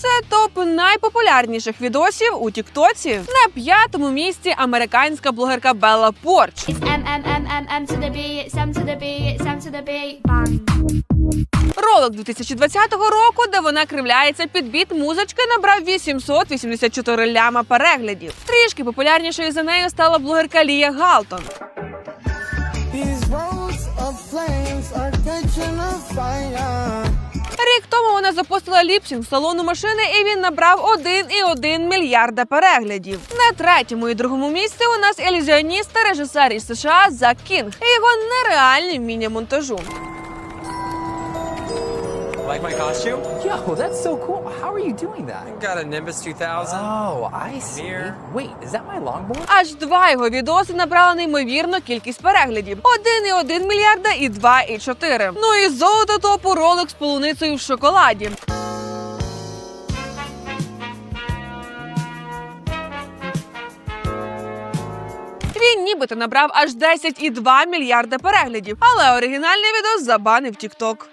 Це топ найпопулярніших відосів у Тіктоці. На п'ятому місці американська блогерка Белла Порч. Ролик 2020 року, де вона кривляється під біт музички, набрав 884 ляма переглядів. Трішки популярнішою за нею стала блогерка Лія Галтон. These roads of flames are catching a fire. Рік запостила ліпсінг в салону машини, і він набрав 1,1 мільярда переглядів. На третьому і другому місці у нас ілюзіоніст та режисер із США Зак Кінг і його нереальні вміння монтажу. Like my costume? Yo, that's so cool. How are you doing that? Got a Nimbus 2000. Oh, I see. Mirror. Wait, is that my longboard? Аж два його відоси набрали неймовірну кількість переглядів: 1,1 мільярда і 2,4. Ну і золото топу ролик з полуницею в шоколаді. Він нібито набрав аж 10,2 мільярда переглядів, але оригінальний відос забанив TikTok.